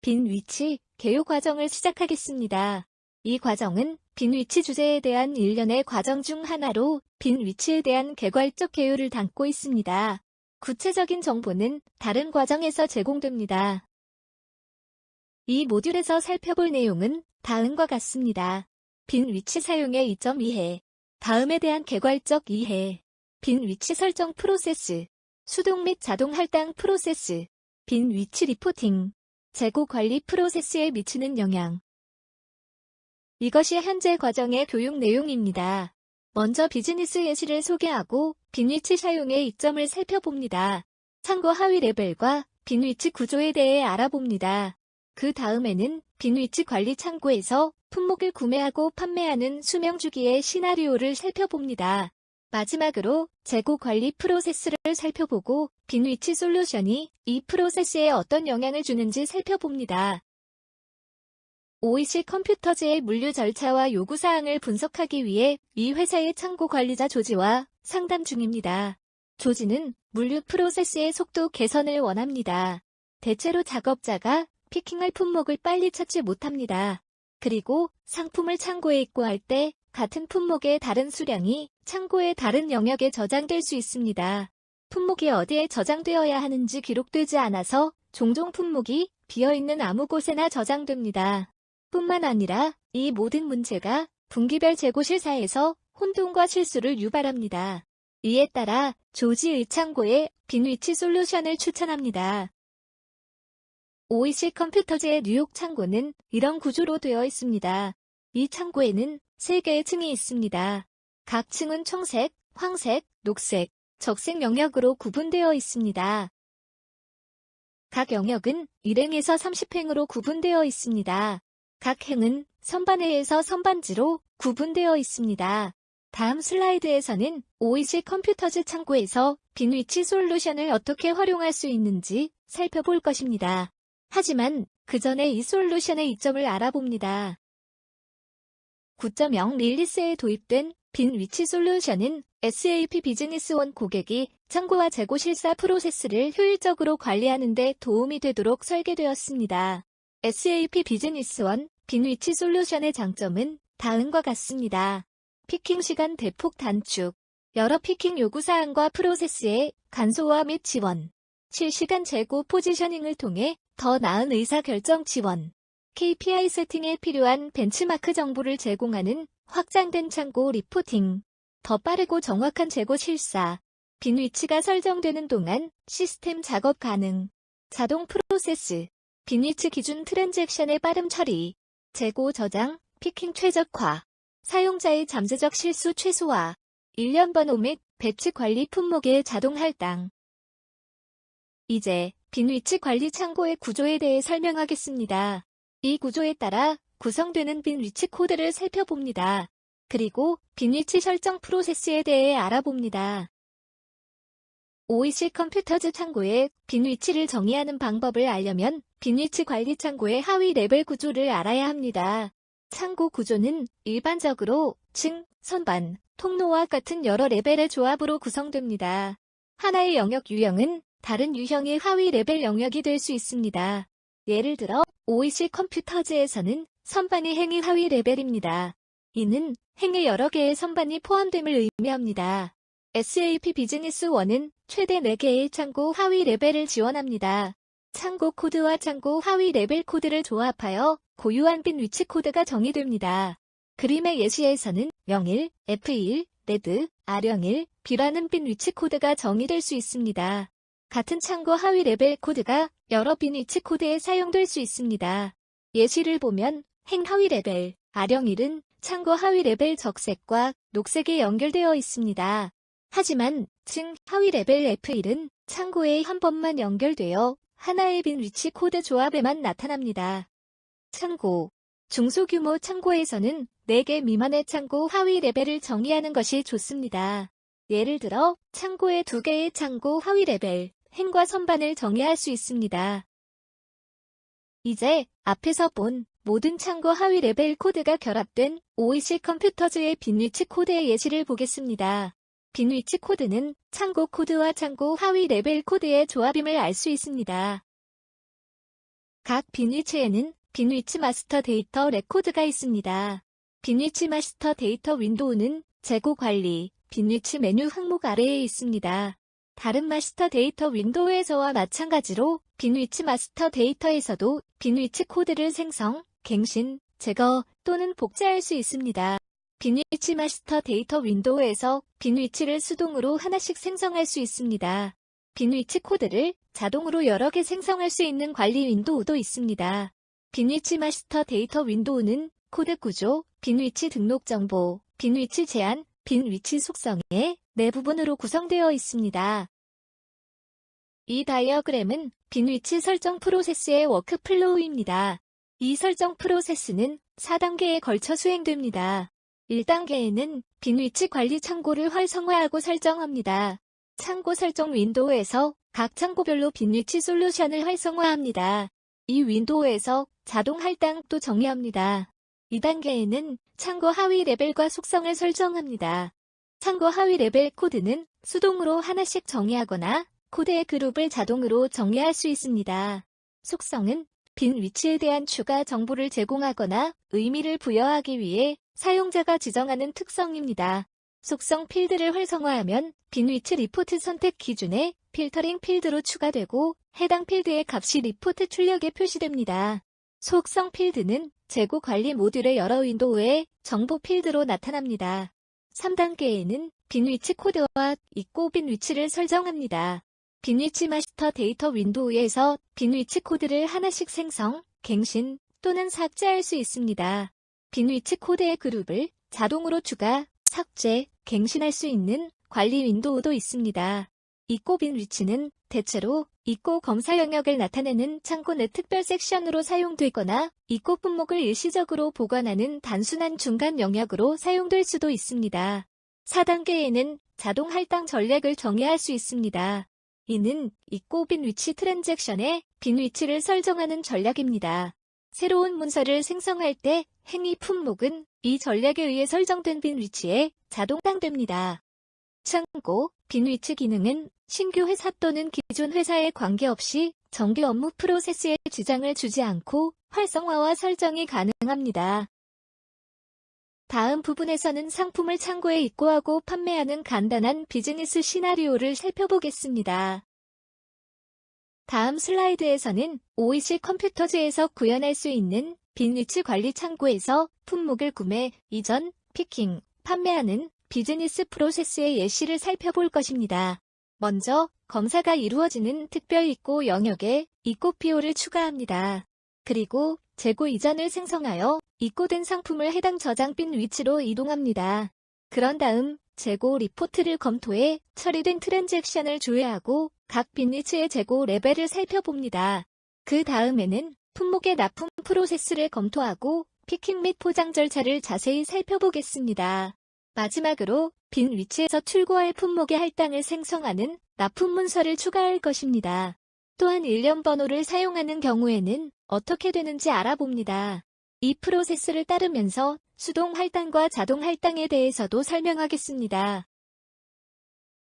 빈 위치 개요 과정을 시작하겠습니다. 이 과정은 빈 위치 주제에 대한 일련의 과정 중 하나로 빈 위치에 대한 개괄적 개요를 담고 있습니다. 구체적인 정보는 다른 과정에서 제공됩니다. 이 모듈에서 살펴볼 내용은 다음과 같습니다. 빈 위치 사용의 2.2해, 다음에 대한 개괄적 이해, 빈 위치 설정 프로세스, 수동 및 자동 할당 프로세스, 빈 위치 리포팅, 재고 관리 프로세스에 미치는 영향. 이것이 현재 과정의 교육 내용입니다. 먼저 비즈니스 예시를 소개하고 빈 위치 사용의 이점을 살펴봅니다. 참고 하위 레벨과 빈 위치 구조에 대해 알아봅니다. 그 다음에는 빈 위치 관리 창고에서 품목을 구매하고 판매하는 수명 주기의 시나리오를 살펴봅니다. 마지막으로 재고 관리 프로세스를 살펴보고 빈 위치 솔루션이 이 프로세스에 어떤 영향을 주는지 살펴봅니다. OEC 컴퓨터즈의 물류 절차와 요구사항을 분석하기 위해 이 회사의 창고 관리자 조지와 상담 중입니다. 조지는 물류 프로세스의 속도 개선을 원합니다. 대체로 작업자가 피킹할 품목을 빨리 찾지 못합니다. 그리고 상품을 창고에 입고할 때 같은 품목의 다른 수량이 창고의 다른 영역에 저장될 수 있습니다. 품목이 어디에 저장되어야 하는지 기록되지 않아서 종종 품목이 비어있는 아무 곳에나 저장됩니다. 뿐만 아니라 이 모든 문제가 분기별 재고실사에서 혼돈과 실수를 유발합니다. 이에 따라 조지의 창고에 빈 위치 솔루션을 추천합니다. OEC 컴퓨터즈의 뉴욕 창고는 이런 구조로 되어 있습니다. 이 창고에는 3개의 층이 있습니다. 각 층은 청색, 황색, 녹색, 적색 영역으로 구분되어 있습니다. 각 영역은 1행에서 30행으로 구분되어 있습니다. 각 행은 선반회에서 선반지로 구분되어 있습니다. 다음 슬라이드에서는 OEC 컴퓨터즈 창고에서 빈 위치 솔루션을 어떻게 활용할 수 있는지 살펴볼 것입니다. 하지만 그 전에 이 솔루션의 이점을 알아봅니다. 9.0 릴리스에 도입된 빈 위치 솔루션은 SAP 비즈니스원 고객이 창고와 재고 실사 프로세스를 효율적으로 관리하는 데 도움이 되도록 설계되었습니다. SAP 비즈니스원 빈 위치 솔루션의 장점은 다음과 같습니다. 피킹 시간 대폭 단축, 여러 피킹 요구사항과 프로세스의 간소화 및 지원, 실시간 재고 포지셔닝을 통해 더 나은 의사결정 지원, KPI 세팅에 필요한 벤치마크 정보를 제공하는 확장된 창고 리포팅, 더 빠르고 정확한 재고 실사, 빈 위치가 설정되는 동안 시스템 작업 가능, 자동 프로세스, 빈 위치 기준 트랜잭션의 빠름 처리, 재고 저장, 피킹 최적화, 사용자의 잠재적 실수 최소화, 1년 번호 및 배치 관리 품목의 자동 할당. 이제 빈 위치 관리 창고의 구조에 대해 설명하겠습니다. 이 구조에 따라 구성되는 빈 위치 코드를 살펴봅니다. 그리고 빈 위치 설정 프로세스에 대해 알아봅니다. OEC 컴퓨터즈 창고의 빈 위치를 정의하는 방법을 알려면 빈 위치 관리 창고의 하위 레벨 구조를 알아야 합니다. 창고 구조는 일반적으로 층, 선반, 통로와 같은 여러 레벨의 조합으로 구성됩니다. 하나의 영역 유형은 다른 유형의 하위 레벨 영역이 될 수 있습니다. 예를 들어 OEC 컴퓨터즈에서는 선반이 행위 하위 레벨입니다. 이는 행위 여러 개의 선반이 포함됨을 의미합니다. SAP 비즈니스 1은 최대 4개의 창고 하위 레벨을 지원합니다. 창고 코드와 창고 하위 레벨 코드를 조합하여 고유한 빈 위치 코드가 정의됩니다. 그림의 예시에서는 01, F1, 레드, R01, B라는 빈 위치 코드가 정의될 수 있습니다. 같은 창고 하위 레벨 코드가 여러 빈 위치 코드에 사용될 수 있습니다. 예시를 보면 행 하위 레벨, R01은 창고 하위 레벨 적색과 녹색에 연결되어 있습니다. 하지만 층 하위 레벨 F1은 창고에 한 번만 연결되어 하나의 빈 위치 코드 조합에만 나타납니다. 창고 중소규모 창고에서는 4개 미만의 창고 하위 레벨을 정의하는 것이 좋습니다. 예를 들어 창고의 2개의 창고 하위 레벨, 행과 선반을 정의할 수 있습니다. 이제 앞에서 본 모든 창고 하위 레벨 코드가 결합된 OEC 컴퓨터즈의 빈 위치 코드의 예시를 보겠습니다. 빈 위치 코드는 창고 코드와 창고 하위 레벨 코드의 조합임을 알 수 있습니다. 각 빈 위치에는 빈 위치 마스터 데이터 레코드가 있습니다. 빈 위치 마스터 데이터 윈도우는 재고 관리, 빈 위치 메뉴 항목 아래에 있습니다. 다른 마스터 데이터 윈도우에서와 마찬가지로 빈 위치 마스터 데이터에서도 빈 위치 코드를 생성, 갱신, 제거 또는 복제할 수 있습니다. 빈 위치 마스터 데이터 윈도우에서 빈 위치를 수동으로 하나씩 생성할 수 있습니다. 빈 위치 코드를 자동으로 여러 개 생성할 수 있는 관리 윈도우도 있습니다. 빈 위치 마스터 데이터 윈도우는 코드 구조, 빈 위치 등록 정보, 빈 위치 제한, 빈 위치 속성의 네 부분으로 구성되어 있습니다. 이 다이어그램은 빈 위치 설정 프로세스의 워크플로우입니다. 이 설정 프로세스는 4단계에 걸쳐 수행됩니다. 1단계에는 빈 위치 관리 창고를 활성화하고 설정합니다. 창고 설정 윈도우에서 각 창고별로 빈 위치 솔루션을 활성화합니다. 이 윈도우에서 자동 할당도 정의합니다. 2단계에는 창고 하위 레벨과 속성을 설정합니다. 창고 하위 레벨 코드는 수동으로 하나씩 정의하거나 코드의 그룹을 자동으로 정의할 수 있습니다. 속성은 빈 위치에 대한 추가 정보를 제공하거나 의미를 부여하기 위해 사용자가 지정하는 특성입니다. 속성 필드를 활성화하면 빈 위치 리포트 선택 기준에 필터링 필드로 추가되고 해당 필드의 값이 리포트 출력에 표시됩니다. 속성 필드는 재고 관리 모듈의 여러 윈도우의 정보 필드로 나타납니다. 3단계에는 빈 위치 코드와 있고 빈 위치를 설정합니다. 빈 위치 마스터 데이터 윈도우에서 빈 위치 코드를 하나씩 생성, 갱신 또는 삭제할 수 있습니다. 빈 위치 코드의 그룹을 자동으로 추가, 삭제, 갱신할 수 있는 관리 윈도우도 있습니다. 있고 빈 위치는 대체로 있고 검사 영역을 나타내는 창고 내 특별 섹션으로 사용되거나 있고 품목을 일시적으로 보관하는 단순한 중간 영역으로 사용될 수도 있습니다. 4단계에는 자동 할당 전략을 정의할 수 있습니다. 이는 있고 빈 위치 트랜잭션의 빈 위치를 설정하는 전략입니다. 새로운 문서를 생성할 때 행위 품목은 이 전략에 의해 설정된 빈 위치에 자동 해당됩니다. 참고, 빈 위치 기능은 신규 회사 또는 기존 회사에 관계없이 정규 업무 프로세스에 지장을 주지 않고 활성화와 설정이 가능합니다. 다음 부분에서는 상품을 창고에 입고하고 판매하는 간단한 비즈니스 시나리오를 살펴보겠습니다. 다음 슬라이드에서는 OEC 컴퓨터즈에서 구현할 수 있는 빈 위치 관리 창고에서 품목을 구매, 이전, 피킹, 판매하는 비즈니스 프로세스의 예시를 살펴볼 것입니다. 먼저 검사가 이루어지는 특별 입고 영역에 입고피오를 추가합니다. 그리고 재고 이전을 생성하여 입고된 상품을 해당 저장빈 위치로 이동합니다. 그런 다음 재고 리포트를 검토해 처리된 트랜잭션을 조회하고 각 빈 위치의 재고 레벨을 살펴봅니다. 그 다음에는 품목의 납품 프로세스를 검토하고 피킹 및 포장 절차를 자세히 살펴보겠습니다. 마지막으로 빈 위치에서 출고할 품목의 할당을 생성하는 납품 문서를 추가할 것입니다. 또한 일련 번호를 사용하는 경우에는 어떻게 되는지 알아봅니다. 이 프로세스를 따르면서 수동 할당과 자동 할당에 대해서도 설명하겠습니다.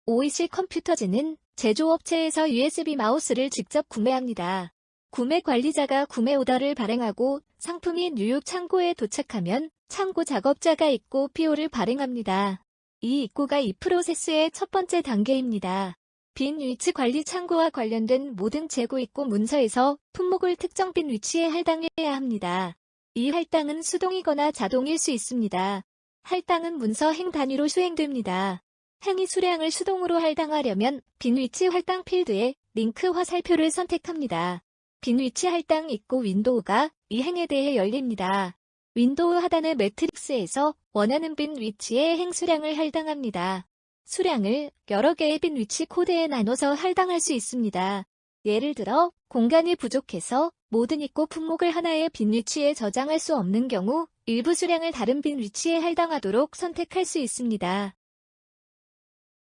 OEC 컴퓨터즈는 제조업체에서 USB 마우스를 직접 구매합니다. 구매 관리자가 구매 오더를 발행하고 상품이 뉴욕 창고에 도착하면 창고 작업자가 입고 PO를 발행합니다. 이 입고가 이 프로세스의 첫 번째 단계입니다. 빈 위치 관리 창고와 관련된 모든 재고 입고 문서에서 품목을 특정 빈 위치에 할당해야 합니다. 이 할당은 수동이거나 자동일 수 있습니다. 할당은 문서 행 단위로 수행됩니다. 행위 수량을 수동으로 할당하려면 빈 위치 할당 필드에 링크 화살표를 선택합니다. 빈 위치 할당 입고 윈도우가 이 행에 대해 열립니다. 윈도우 하단의 매트릭스에서 원하는 빈 위치의 행 수량을 할당합니다. 수량을 여러 개의 빈 위치 코드에 나눠서 할당할 수 있습니다. 예를 들어 공간이 부족해서 모든 입고 품목을 하나의 빈 위치에 저장할 수 없는 경우 일부 수량을 다른 빈 위치에 할당하도록 선택할 수 있습니다.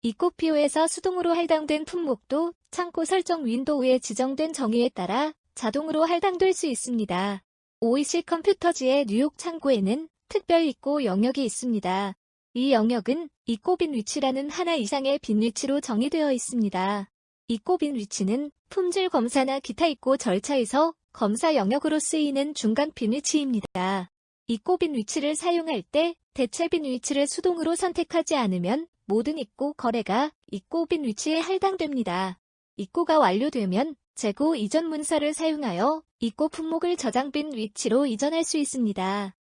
입고피오에서 수동으로 할당된 품목도 창고 설정 윈도우에 지정된 정의에 따라 자동으로 할당될 수 있습니다. OEC 컴퓨터즈의 뉴욕 창고에는 특별 입고 영역이 있습니다. 이 영역은 입고 빈 위치라는 하나 이상의 빈 위치로 정의되어 있습니다. 입고 빈 위치는 품질 검사나 기타 입고 절차에서 검사 영역으로 쓰이는 중간 빈 위치입니다. 입고 빈 위치를 사용할 때 대체 빈 위치를 수동으로 선택하지 않으면 모든 입고 거래가 입고 빈 위치에 할당됩니다. 입고가 완료되면 재고 이전 문서를 사용하여 입고 품목을 저장 빈 위치로 이전할 수 있습니다.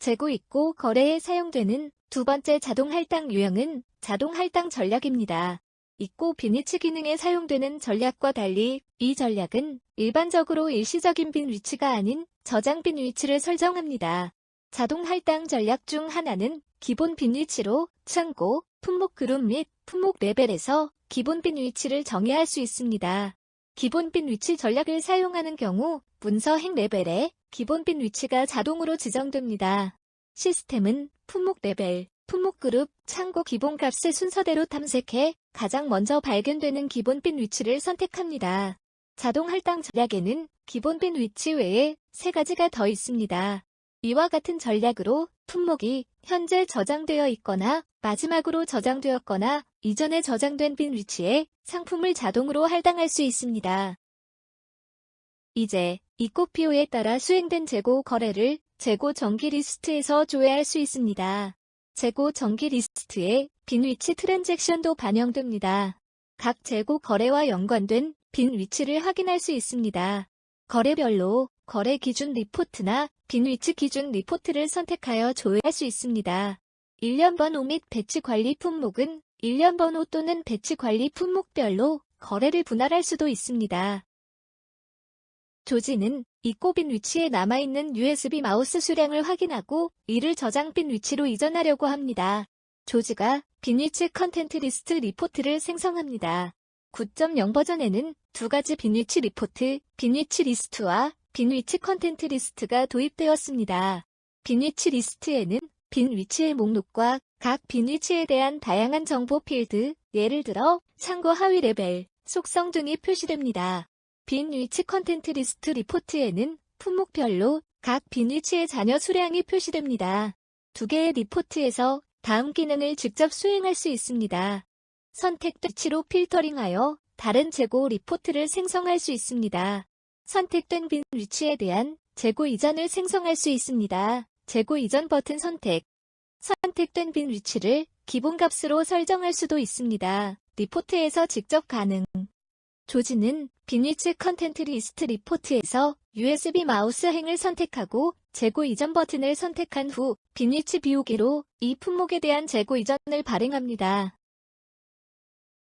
재고 입고 거래에 사용되는 두 번째 자동 할당 유형은 자동 할당 전략입니다. 입고 빈 위치 기능에 사용되는 전략과 달리 이 전략은 일반적으로 일시적인 빈 위치가 아닌 저장 빈 위치를 설정합니다. 자동 할당 전략 중 하나는 기본 빈 위치로 창고, 품목 그룹 및 품목 레벨에서 기본 빈 위치를 정의할 수 있습니다. 기본 빈 위치 전략을 사용하는 경우 문서 행 레벨에 기본 빈 위치가 자동으로 지정됩니다. 시스템은 품목 레벨, 품목 그룹, 창고 기본 값을 순서대로 탐색해 가장 먼저 발견되는 기본 빈 위치를 선택합니다. 자동 할당 전략에는 기본 빈 위치 외에 세 가지가 더 있습니다. 이와 같은 전략으로 품목이 현재 저장되어 있거나 마지막으로 저장되었거나 이전에 저장된 빈 위치에 상품을 자동으로 할당할 수 있습니다. 이제 이코피오에 따라 수행된 재고 거래를 재고 정기 리스트에서 조회할 수 있습니다. 재고 정기 리스트에 빈 위치 트랜잭션도 반영됩니다. 각 재고 거래와 연관된 빈 위치를 확인할 수 있습니다. 거래별로 거래 기준 리포트나 빈 위치 기준 리포트를 선택하여 조회할 수 있습니다. 1년 번호 및 배치 관리 품목은 1년 번호 또는 배치 관리 품목별로 거래를 분할할 수도 있습니다. 조지는 입고 빈 위치에 남아있는 USB 마우스 수량을 확인하고 이를 저장 빈 위치로 이전하려고 합니다. 조지가 빈 위치 컨텐트 리스트 리포트를 생성합니다. 9.0 버전에는 두 가지 빈 위치 리포트, 빈 위치 리스트와 빈 위치 컨텐트 리스트가 도입되었습니다. 빈 위치 리스트에는 빈 위치의 목록과 각 빈 위치에 대한 다양한 정보 필드, 예를 들어 창고 하위 레벨, 속성 등이 표시됩니다. 빈 위치 컨텐트 리스트 리포트에는 품목별로 각 빈 위치의 잔여 수량이 표시됩니다. 두 개의 리포트에서 다음 기능을 직접 수행할 수 있습니다. 선택된 위치로 필터링하여 다른 재고 리포트를 생성할 수 있습니다. 선택된 빈 위치에 대한 재고 이전을 생성할 수 있습니다. 재고 이전 버튼 선택. 선택된 빈 위치를 기본값으로 설정할 수도 있습니다. 리포트에서 직접 가능. 조지는 빈 위치 컨텐트 리스트 리포트에서 USB 마우스 행을 선택하고 재고 이전 버튼을 선택한 후 빈 위치 비우기로 이 품목에 대한 재고 이전을 발행합니다.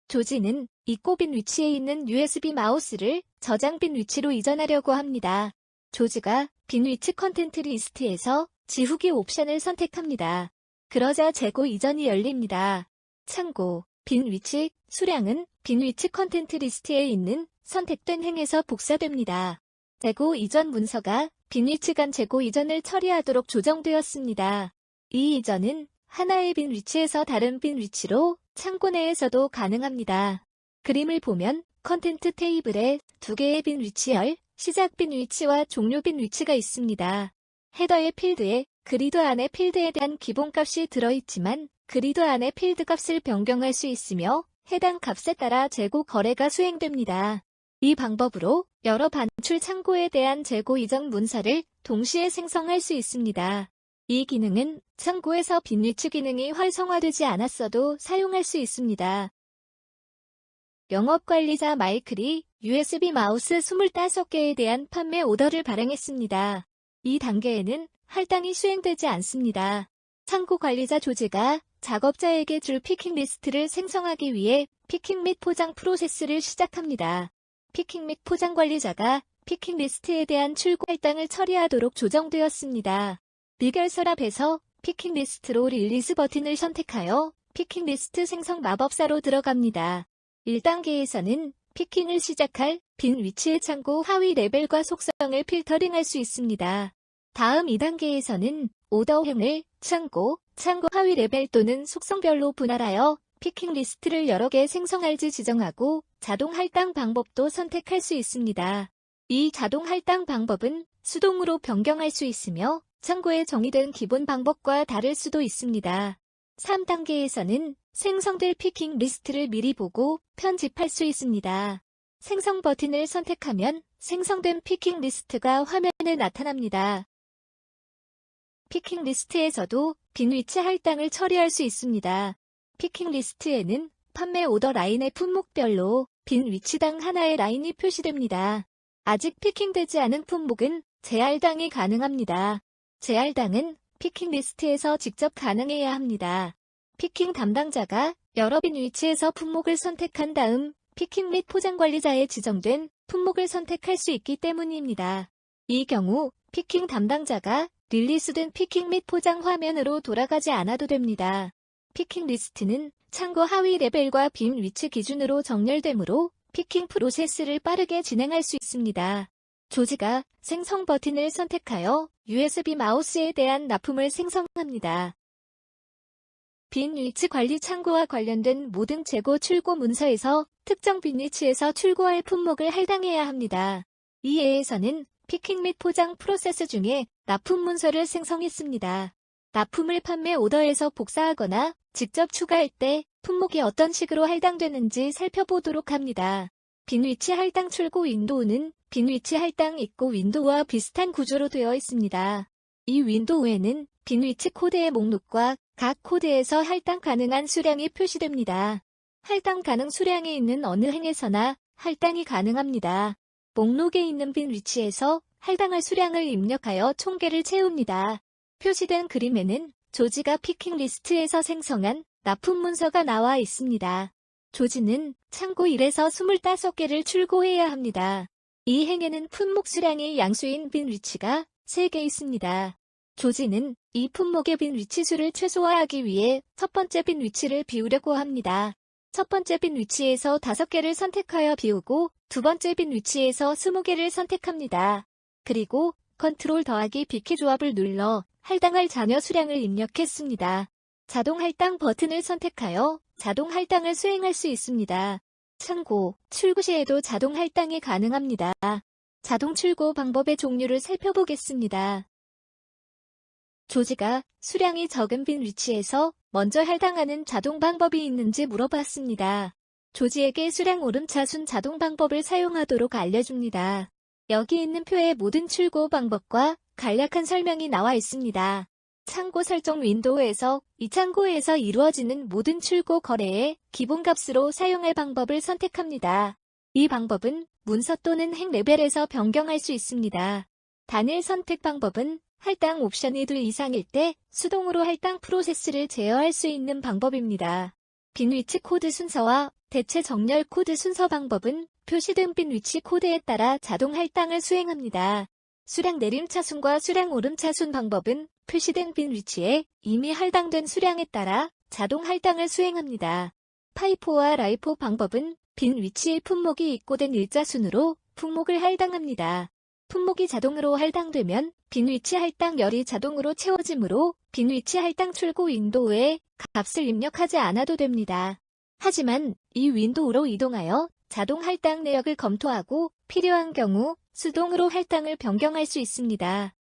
조지는 입고 빈 위치에 있는 USB 마우스를 저장 빈 위치로 이전하려고 합니다. 조지가 빈 위치 컨텐트 리스트에서 지우기 옵션을 선택합니다. 그러자 재고 이전이 열립니다. 참고, 빈 위치, 수량은 빈 위치 컨텐트 리스트에 있는 선택된 행에서 복사됩니다. 재고 이전 문서가 빈 위치 간 재고 이전을 처리하도록 조정되었습니다. 이 이전은 하나의 빈 위치에서 다른 빈 위치로 창고 내에서도 가능합니다. 그림을 보면 컨텐트 테이블에 두 개의 빈 위치열, 시작 빈 위치와 종료 빈 위치가 있습니다. 헤더의 필드에 그리드 안의 필드에 대한 기본값이 들어있지만 그리드 안의 필드 값을 변경할 수 있으며 해당 값에 따라 재고 거래가 수행됩니다. 이 방법으로 여러 반출 창고에 대한 재고 이전 문서를 동시에 생성할 수 있습니다. 이 기능은 창고에서 빈 위치 기능이 활성화되지 않았어도 사용할 수 있습니다. 영업관리자 마이클이 USB 마우스 25개에 대한 판매 오더를 발행했습니다. 이 단계에는 할당이 수행되지 않습니다. 창고 관리자 조지가 작업자에게 줄 피킹 리스트를 생성하기 위해 피킹 및 포장 프로세스를 시작합니다. 피킹 및 포장 관리자가 피킹 리스트에 대한 출고 할당을 처리하도록 조정되었습니다. 미결 서랍에서 피킹 리스트로 릴리즈 버튼을 선택하여 피킹 리스트 생성 마법사로 들어갑니다. 1단계에서는 피킹을 시작할 빈 위치의 창고 하위 레벨과 속성을 필터링할 수 있습니다. 다음 2단계에서는 오더행을 창고, 창고 하위 레벨 또는 속성별로 분할하여 피킹 리스트를 여러 개 생성할지 지정하고 자동 할당 방법도 선택할 수 있습니다. 이 자동 할당 방법은 수동으로 변경할 수 있으며 창고에 정의된 기본 방법과 다를 수도 있습니다. 3단계에서는 생성될 피킹 리스트를 미리 보고 편집할 수 있습니다. 생성 버튼을 선택하면 생성된 피킹 리스트가 화면에 나타납니다. 피킹 리스트에서도 빈 위치 할당을 처리할 수 있습니다. 피킹 리스트에는 판매 오더 라인의 품목별로 빈 위치당 하나의 라인이 표시됩니다. 아직 피킹되지 않은 품목은 재할당이 가능합니다. 재할당은 피킹 리스트에서 직접 가능해야 합니다. 피킹 담당자가 여러 빈 위치에서 품목을 선택한 다음 피킹 및 포장 관리자에 지정된 품목을 선택할 수 있기 때문입니다. 이 경우 피킹 담당자가 릴리스된 피킹 및 포장 화면으로 돌아가지 않아도 됩니다. 피킹 리스트는 창고 하위 레벨과 빈 위치 기준으로 정렬되므로 피킹 프로세스를 빠르게 진행할 수 있습니다. 조지가 생성 버튼을 선택하여 USB 마우스에 대한 납품을 생성합니다. 빈 위치 관리 창고와 관련된 모든 재고 출고 문서에서 특정 빈 위치에서 출고할 품목을 할당해야 합니다. 이 예에서는 피킹 및 포장 프로세스 중에 납품 문서를 생성했습니다. 납품을 판매 오더에서 복사하거나 직접 추가할 때 품목이 어떤 식으로 할당되는지 살펴보도록 합니다. 빈 위치 할당 출고 윈도우는 빈 위치 할당 입고 윈도우와 비슷한 구조로 되어 있습니다. 이 윈도우에는 빈 위치 코드의 목록과 각 코드에서 할당 가능한 수량이 표시됩니다. 할당 가능 수량이 있는 어느 행에서나 할당이 가능합니다. 목록에 있는 빈 위치에서 할당할 수량을 입력하여 총계를 채웁니다. 표시된 그림에는 조지가 피킹 리스트에서 생성한 납품 문서가 나와 있습니다. 조지는 창고 1에서 25개를 출고해야 합니다. 이 행에는 품목 수량이 양수인 빈 위치가 3개 있습니다. 조지는 이 품목의 빈 위치 수를 최소화하기 위해 첫 번째 빈 위치를 비우려고 합니다. 첫 번째 빈 위치에서 5개를 선택하여 비우고 두 번째 빈 위치에서 20개를 선택합니다. 그리고 컨트롤 더하기 비키 조합을 눌러 할당할 잔여 수량을 입력했습니다. 자동 할당 버튼을 선택하여 자동 할당을 수행할 수 있습니다. 참고, 출고 시에도 자동 할당이 가능합니다. 자동 출고 방법의 종류를 살펴보겠습니다. 조지가 수량이 적은 빈 위치에서 먼저 할당하는 자동 방법이 있는지 물어봤습니다. 조지에게 수량 오름차순 자동 방법을 사용하도록 알려줍니다. 여기 있는 표에 모든 출고 방법과 간략한 설명이 나와 있습니다. 창고 설정 윈도우에서 이 창고에서 이루어지는 모든 출고 거래의 기본값으로 사용할 방법을 선택합니다. 이 방법은 문서 또는 핵 레벨에서 변경할 수 있습니다. 단일 선택 방법은 할당 옵션이 2 이상일 때 수동으로 할당 프로세스를 제어할 수 있는 방법입니다. 빈 위치 코드 순서와 대체 정렬 코드 순서 방법은 표시된 빈 위치 코드에 따라 자동 할당을 수행합니다. 수량 내림 차순과 수량 오름 차순 방법은 표시된 빈 위치에 이미 할당된 수량에 따라 자동 할당을 수행합니다. 파이포와 라이포 방법은 빈 위치에 품목이 입고된 일자순으로 품목을 할당합니다. 품목이 자동으로 할당되면 빈 위치 할당 열이 자동으로 채워지므로 빈 위치 할당 출고 윈도우에 값을 입력하지 않아도 됩니다. 하지만 이 윈도우로 이동하여 자동 할당 내역을 검토하고 필요한 경우 수동으로 할당을 변경할 수 있습니다.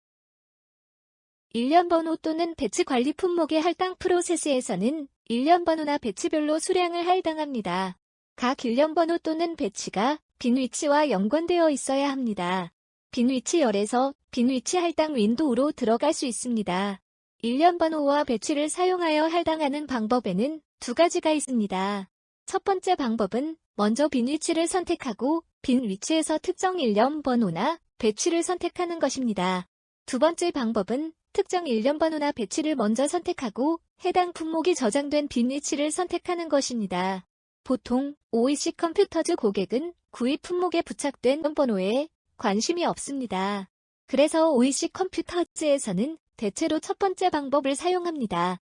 일련 번호 또는 배치 관리 품목의 할당 프로세스에서는 일련 번호나 배치별로 수량을 할당합니다. 각 일련 번호 또는 배치가 빈 위치와 연관되어 있어야 합니다. 빈 위치 열에서 빈 위치 할당 윈도우로 들어갈 수 있습니다. 일련 번호와 배치를 사용하여 할당하는 방법에는 두 가지가 있습니다. 첫 번째 방법은 먼저 빈 위치를 선택하고 빈 위치에서 특정 일련 번호나 배치를 선택하는 것입니다. 두 번째 방법은 특정 일련 번호나 배치를 먼저 선택하고 해당 품목이 저장된 빈 위치를 선택하는 것입니다. 보통 OEC 컴퓨터즈 고객은 구입 품목에 부착된 번호에 관심이 없습니다. 그래서 OEC 컴퓨터즈에서는 대체로 첫 번째 방법을 사용합니다.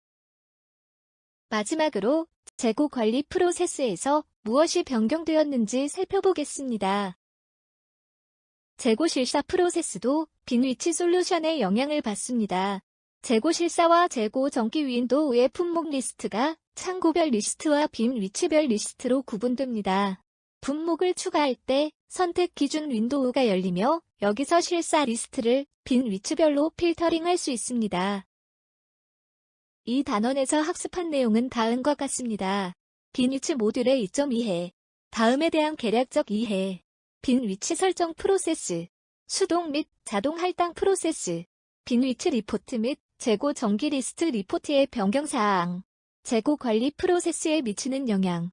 마지막으로 재고 관리 프로세스에서 무엇이 변경되었는지 살펴보겠습니다. 재고 실사 프로세스도 빈 위치 솔루션의 영향을 받습니다. 재고 실사와 재고 정기 윈도우의 품목 리스트가 창고별 리스트와 빈 위치별 리스트로 구분됩니다. 품목을 추가할 때 선택 기준 윈도우가 열리며 여기서 실사 리스트를 빈 위치별로 필터링할 수 있습니다. 이 단원에서 학습한 내용은 다음과 같습니다. 빈 위치 모듈의 2.2해, 다음에 대한 계략적 이해, 빈 위치 설정 프로세스, 수동 및 자동 할당 프로세스, 빈 위치 리포트 및 재고 정기 리스트 리포트의 변경 사항, 재고 관리 프로세스에 미치는 영향,